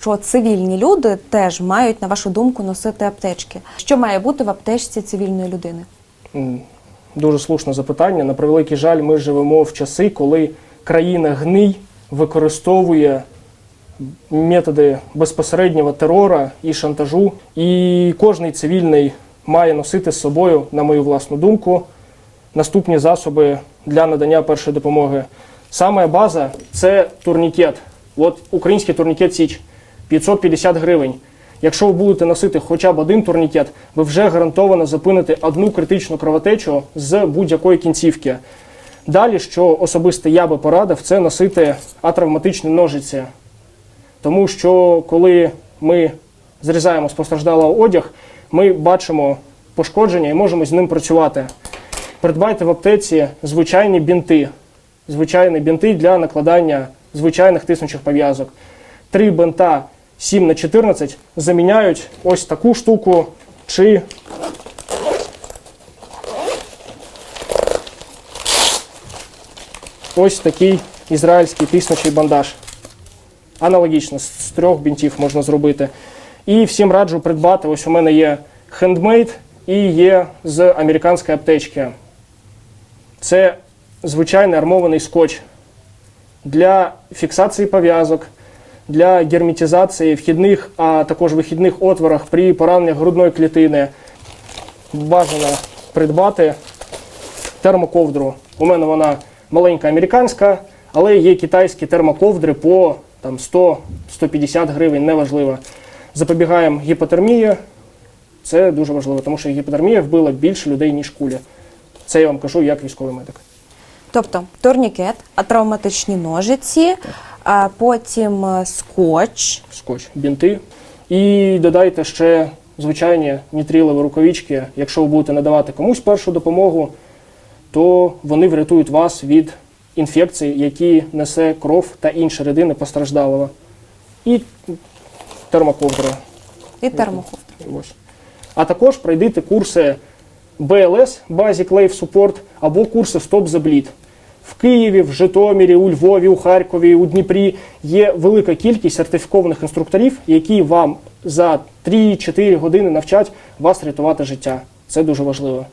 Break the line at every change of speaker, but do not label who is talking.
що цивільні люди теж мають, на вашу думку, носити аптечки. Що має бути в аптечці цивільної людини?
Дуже слушне запитання. На превеликий жаль, ми живемо в часи, коли країна гний використовує методи безпосереднього терора і шантажу. І кожний цивільний має носити з собою, на мою власну думку, наступні засоби для надання першої допомоги. Саме база це турнікет. От український турнікет Січ 550 гривень. Якщо ви будете носити хоча б один турнікет, ви вже гарантовано зупините одну критичну кровотечу з будь-якої кінцівки. Далі, що особисто я би порадив, це носити атравматичні ножиці. Тому що коли ми зрізаємо з постраждалого одяг, ми бачимо пошкодження і можемо з ним працювати. Придбайте в аптеці звичайні бінти, звичайні бінти для накладання звичайних тиснучих пов'язок. Три бинта 7 на 14 заміняють ось таку штуку чи ось такий ізраїльський тиснучий бандаж. Аналогічно, з трьох бінтів можна зробити. І всім раджу придбати. Ось у мене є хендмейд і є з американської аптечки. Це звичайний армований скотч для фіксації пов'язок, для герметизації вхідних, а також вихідних отворах при пораненнях грудної клітини. Бажано придбати термоковдру. У мене вона маленька американська, але є китайські термоковдри по 100-150 гривень, неважливо. Запобігаємо гіпотермії. Це дуже важливо, тому що гіпотермія вбила більше людей, ніж куля. Це я вам кажу як військовий медик.
Тобто турнікет, а травматичні ножиці, а потім е, скотч.
скотч, бінти. І додайте ще звичайні нітрилові рукавички. Якщо ви будете надавати комусь першу допомогу, то вони врятують вас від інфекцій, які несе кров та інші рідини постраждалого. І термоковдра.
І термоковдра.
Ось. А також пройдите курси BLS Basic Life Support або курси Stop the Bleed. В Києві, в Житомирі, у Львові, у Харкові, у Дніпрі є велика кількість сертифікованих інструкторів, які вам за 3-4 години навчать вас рятувати життя. Це дуже важливо.